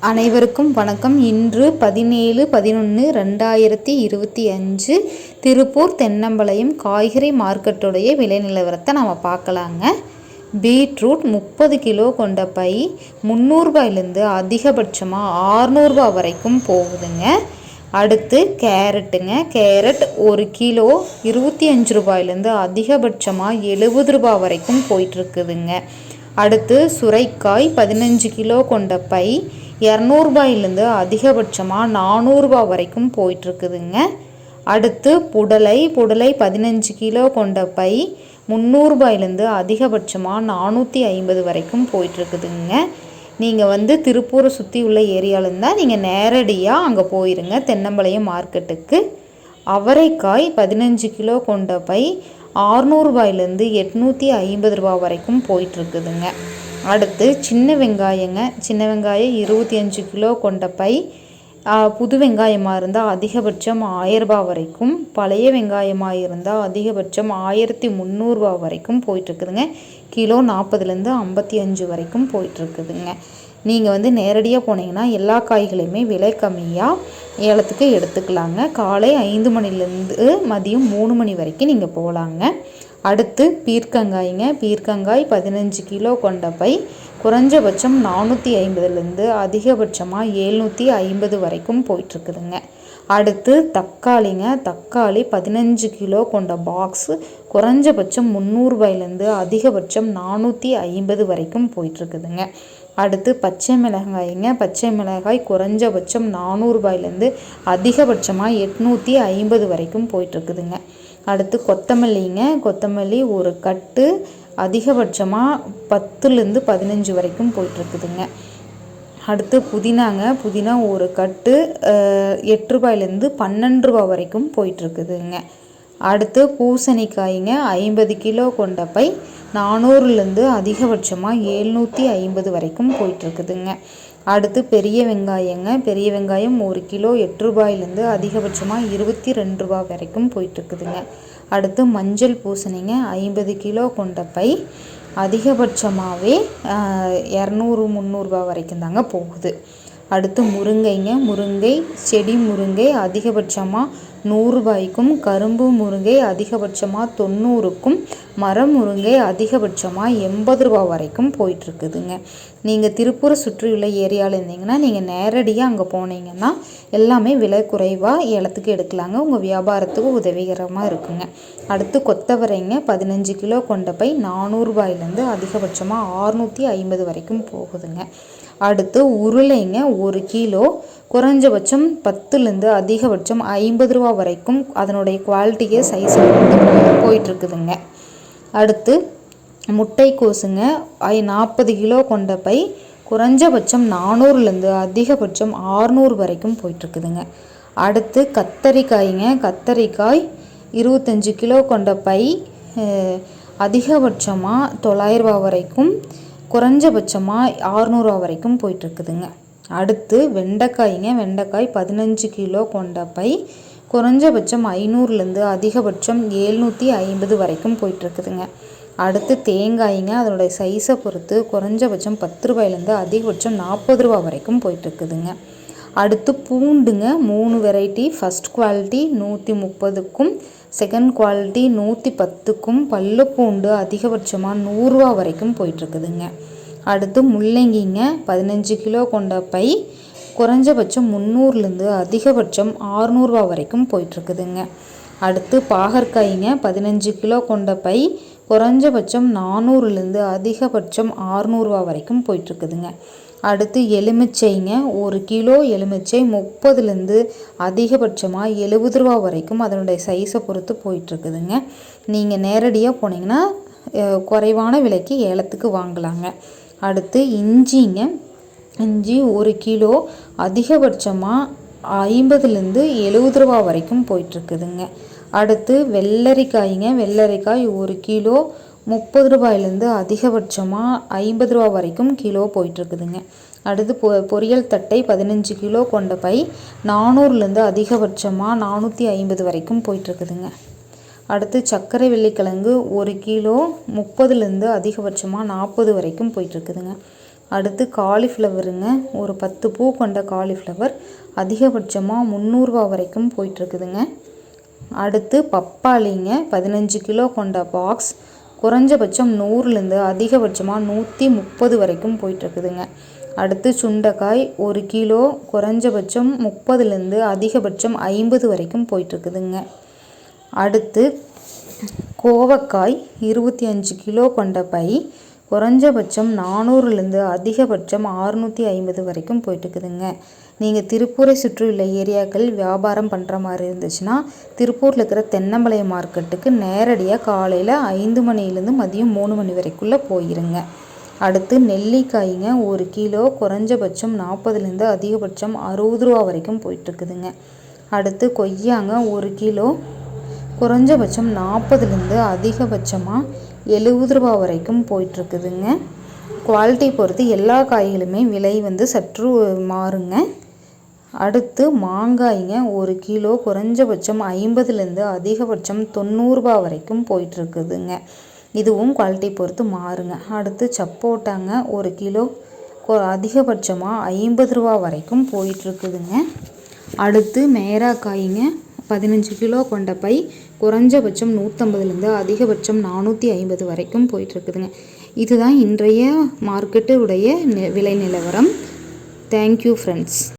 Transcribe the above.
அனைவருக்கும் வணக்கம். இன்று பதினேழு பதினொன்று ரெண்டாயிரத்தி இருபத்தி அஞ்சு திருப்பூர் தென்னம்பளையம் காய்கறி மார்க்கெட்டுடைய விலை நிலவரத்தை நம்ம பார்க்கலாங்க. பீட்ரூட் முப்பது கிலோ கொண்ட பை முந்நூறுபாயிலேருந்து அதிகபட்சமாக ஆறுநூறுபா வரைக்கும் போகுதுங்க. அடுத்து கேரட்டுங்க. கேரட் ஒரு கிலோ இருபத்தி அஞ்சு ரூபாயிலேருந்து அதிகபட்சமாக எழுபது ரூபா வரைக்கும் போயிட்டுருக்குதுங்க அடுத்து சுரைக்காய் பதினஞ்சு கிலோ கொண்ட பை இரநூறுபாயிலேருந்து அதிகபட்சமாக நானூறுரூபா வரைக்கும் போயிட்டுருக்குதுங்க. அடுத்து புடலை புடலை பதினஞ்சு கிலோ கொண்ட பை முந்நூறுபாயிலேருந்து அதிகபட்சமாக நானூற்றி ஐம்பது வரைக்கும் போயிட்டுருக்குதுங்க. நீங்கள் வந்து திருப்பூரை சுற்றி உள்ள ஏரியாவில் இருந்தால் நீங்கள் நேரடியாக அங்கே போயிருங்க தென்னம்பாளையம் மார்க்கெட்டுக்கு. அவரைக்காய் பதினஞ்சு கிலோ கொண்ட பை ஆறுநூறுபாயிலேருந்து எட்நூற்றி ஐம்பது ரூபா வரைக்கும் போயிட்டுருக்குதுங்க அடுத்து சின்ன வெங்காயங்க. சின்ன வெங்காயம் இருபத்தி அஞ்சு கிலோ கொண்ட பை புது வெங்காயமாக இருந்தால் அதிகபட்சம் ஆயரூபா வரைக்கும் பழைய வெங்காயமாக இருந்தால் அதிகபட்சம் ஆயிரத்தி முந்நூறுரூவா வரைக்கும் போயிட்டுருக்குதுங்க. கிலோ நாற்பதுலேருந்து ஐம்பத்தி அஞ்சு வரைக்கும் போயிட்டுருக்குதுங்க. நீங்கள் வந்து நேரடியாக போனீங்கன்னா எல்லா காய்களையுமே விலை கம்மியாக ஏலத்துக்கு எடுத்துக்கலாங்க. காலை ஐந்து மணிலேருந்து மதியம் மூணு மணி வரைக்கும் நீங்கள் போகலாங்க அடுத்து பீர்க்கங்காய்ங்க. பீர்க்கங்காய் பதினஞ்சு கிலோ கொண்ட பை குறைஞ்சபட்சம் நானூற்றி ஐம்பதுலேருந்து அதிகபட்சமாக எழுநூற்றி ஐம்பது வரைக்கும் போயிட்டுருக்குதுங்க. அடுத்து தக்காளிங்க. தக்காளி பதினஞ்சு கிலோ கொண்ட பாக்ஸு குறைஞ்சபட்சம் முந்நூறுபாயிலேருந்து அதிகபட்சம் நானூற்றி ஐம்பது வரைக்கும் போயிட்டுருக்குதுங்க. அடுத்து பச்சை மிளகாய்ங்க. பச்சை மிளகாய் குறைஞ்சபட்சம் நானூறுபாயிலேருந்து அதிகபட்சமாக எட்நூற்றி ஐம்பது வரைக்கும் போயிட்டுருக்குதுங்க. அடுத்து கொத்தமல்லிங்க. கொத்தமல்லி ஒரு கட்டு அதிகபட்சமாக பத்துலேருந்து பதினஞ்சு வரைக்கும் போயிட்டுருக்குதுங்க. அடுத்து புதினாங்க. புதினா ஒரு கட்டு எட்டு ரூபாயிலேருந்து பன்னெண்டு ரூபா வரைக்கும் போயிட்டுருக்குதுங்க. அடுத்து பூசணிக்காய்ங்க ஐம்பது கிலோ கொண்ட பை நானூறுலேருந்து அதிகபட்சமாக எழுநூற்றி ஐம்பது வரைக்கும் போயிட்டுருக்குதுங்க. அடுத்து பெரிய வெங்காயங்க பெரிய வெங்காயம் ஒரு கிலோ எட்டு ரூபாயிலேருந்து அதிகபட்சமாக இருபத்தி ரெண்டு ரூபா வரைக்கும் போயிட்டுருக்குதுங்க. அடுத்து மஞ்சள் பூசணிங்க ஐம்பது கிலோ கொண்ட பை அதிகபட்சமாகவே இரநூறு முந்நூறுபா வரைக்கும் தாங்க போகுது. அடுத்து முருங்கைங்க முருங்கை செடி முருங்கை அதிகபட்சமாக நூறுரூபாய்க்கும் கரும்பு முருங்கை அதிகபட்சமாக தொண்ணூறுக்கும் மரம் முருங்கை அதிகபட்சமாக எண்பது ரூபா வரைக்கும் போயிட்டுருக்குதுங்க. நீங்கள் திருப்பூரை சுற்றியுள்ள ஏரியாவில் இருந்தீங்கன்னா நீங்கள் நேரடியாக அங்கே போனீங்கன்னா எல்லாமே விலை குறைவாக ஏலத்துக்கு எடுக்கலாங்க. உங்கள் வியாபாரத்துக்கு உதவிகரமாக இருக்குங்க. அடுத்து கொத்தவரைங்க பதினஞ்சு கிலோ கொண்ட பை நானூறுரூபாயிலேருந்து அதிகபட்சமாக ஆறுநூற்றி ஐம்பது வரைக்கும் போகுதுங்க. அடுத்து உருளைங்க ஒரு கிலோ குறைஞ்சபட்சம் பத்துலேருந்து அதிகபட்சம் ஐம்பது ரூபா வரைக்கும் அதனுடைய குவாலிட்டியே சைஸ் போயிட்டுருக்குதுங்க. அடுத்து முட்டைக்கோசுங்க ஐ நாற்பது கிலோ கொண்ட பை குறைஞ்சபட்சம் நானூறுலேருந்து அதிகபட்சம் ஆறுநூறு வரைக்கும் போயிட்டுருக்குதுங்க. அடுத்து கத்தரிக்காய்ங்க கத்தரிக்காய் இருபத்தஞ்சி கிலோ கொண்ட பை அதிகபட்சமாக தொள்ளாயிரரூபா வரைக்கும் குறைஞ்சபட்சமாக ஆறுநூறுவா வரைக்கும் போயிட்டுருக்குதுங்க. அடுத்து வெண்டைக்காய்ங்க. வெண்டைக்காய் பதினஞ்சு கிலோ கொண்ட பை. குறைஞ்சபட்சம் ஐநூறுலேருந்து அதிகபட்சம் ஏழ்நூற்றி ஐம்பது வரைக்கும் போயிட்டுருக்குதுங்க. அடுத்து தேங்காய்ங்க. அதனுடைய சைஸை பொறுத்து குறைஞ்சபட்சம் பத்து ரூபாயிலேருந்து அதிகபட்சம் நாற்பது ரூபா வரைக்கும் போயிட்டுருக்குதுங்க. அடுத்து பூண்டுங்க. மூணு வெரைட்டி ஃபஸ்ட் குவாலிட்டி நூற்றி முப்பதுக்கும் செகண்ட் குவாலிட்டி நூற்றி பத்துக்கும் பல்லு பூண்டு அதிகபட்சமாக நூறுரூவா வரைக்கும் போயிட்டுருக்குதுங்க. அடுத்து முள்ளங்கிங்க பதினஞ்சு கிலோ கொண்ட பை குறைஞ்சபட்சம் முந்நூறுலேருந்து அதிகபட்சம் ஆறுநூறுவா வரைக்கும் போயிட்டுருக்குதுங்க. அடுத்து பாகற்காய்ங்க பதினஞ்சு கிலோ கொண்ட பை குறைஞ்சபட்சம் நானூறுலேருந்து அதிகபட்சம் ஆறுநூறுவா வரைக்கும் போயிட்டுருக்குதுங்க. அடுத்து எலுமிச்சைங்க. ஒரு கிலோ எலுமிச்சை முப்பதுலேருந்து அதிகபட்சமாக எழுபது ரூபா வரைக்கும் அதனுடைய சைஸை பொறுத்து போயிட்டுருக்குதுங்க. நீங்கள் நேரடியாக போனீங்கன்னா குறைவான விலைக்கு ஏலத்துக்கு வாங்கலாங்க. அடுத்து இஞ்சிங்க. இஞ்சி ஒரு கிலோ அதிகபட்சமாக ஐம்பதுலேருந்து எழுபது ரூபா வரைக்கும் போயிட்டுருக்குதுங்க. அடுத்து வெள்ளரிக்காய்ங்க. வெள்ளரிக்காய் ஒரு கிலோ முப்பது ரூபாயிலேருந்து அதிகபட்சமாக ஐம்பது ரூபா வரைக்கும் கிலோ போயிட்டுருக்குதுங்க. அடுத்து பொ பொரியல் தட்டை பதினஞ்சு கிலோ கொண்ட பை நானூறுலேருந்து அதிகபட்சமாக நானூற்றி ஐம்பது வரைக்கும் போயிட்டுருக்குதுங்க. அடுத்து சர்க்கரை வெள்ளிக்கிழங்கு ஒரு கிலோ முப்பதுலேருந்து அதிகபட்சமாக நாற்பது வரைக்கும் போயிட்டுருக்குதுங்க. அடுத்து காலிஃப்ளவருங்க ஒரு பத்து பூ கொண்ட காலிஃப்ளவர் அதிகபட்சமாக முந்நூறுரூவா வரைக்கும் போயிட்டுருக்குதுங்க. அடுத்து பப்பாளிங்க பதினஞ்சு கிலோ கொண்ட பாக்ஸ் குறைஞ்சபட்சம் நூறுலேருந்து அதிகபட்சமாக நூற்றி முப்பது வரைக்கும் போயிட்டுருக்குதுங்க. அடுத்து சுண்டைக்காய் ஒரு கிலோ குறைஞ்சபட்சம் முப்பதுலேருந்து அதிகபட்சம் ஐம்பது வரைக்கும் போயிட்டுருக்குதுங்க. அடுத்து கோவக்காய் இருபத்தி அஞ்சு கிலோ கொண்ட பை குறைஞ்சபட்சம் நானூறுலேருந்து அதிகபட்சம் அறுநூற்றி ஐம்பது வரைக்கும் போயிட்டுருக்குதுங்க. நீங்கள் திருப்பூரை சுற்றியுள்ள ஏரியாக்கள் வியாபாரம் பண்ணுற மாதிரி இருந்துச்சுன்னா திருப்பூரில் இருக்கிற தென்னம்பாளையம் மார்க்கெட்டுக்கு நேரடியாக காலையில் ஐந்து மணிலேருந்து மதியம் மூணு மணி வரைக்குள்ளே போயிருங்க. அடுத்து நெல்லிக்காய்ங்க ஒரு கிலோ குறைஞ்சபட்சம் நாற்பதுலேருந்து அதிகபட்சம் அறுபது ரூபா வரைக்கும் போயிட்டுருக்குதுங்க. அடுத்து கொய்யாங்க ஒரு கிலோ குறைஞ்சபட்சம் நாற்பதுலேருந்து அதிகபட்சமாக எழுபது ரூபா வரைக்கும் போயிட்டுருக்குதுங்க. குவாலிட்டி பொறுத்து எல்லா காய்களுமே விலை வந்து சற்று மாறுங்க. அடுத்து மாங்காய்ங்க ஒரு கிலோ குறைஞ்சபட்சம் ஐம்பதுலேருந்து அதிகபட்சம் தொண்ணூறுரூபா வரைக்கும் போயிட்டுருக்குதுங்க. இதுவும் குவாலிட்டி பொறுத்து மாறுங்க. அடுத்து சப்போட்டாங்க ஒரு கிலோ அதிகபட்சமாக ஐம்பது ரூபா வரைக்கும் போயிட்டுருக்குதுங்க. அடுத்து மேராக்காய்ங்க பதினஞ்சு கிலோ கொண்ட பை குறைஞ்சபட்சம் நூற்றம்பதுலேருந்து அதிகபட்சம் நானூற்றி ஐம்பது வரைக்கும் போயிட்டுருக்குதுங்க. இதுதான் இன்றைய மார்க்கெட்டு உடைய விலை நிலவரம். Thank you friends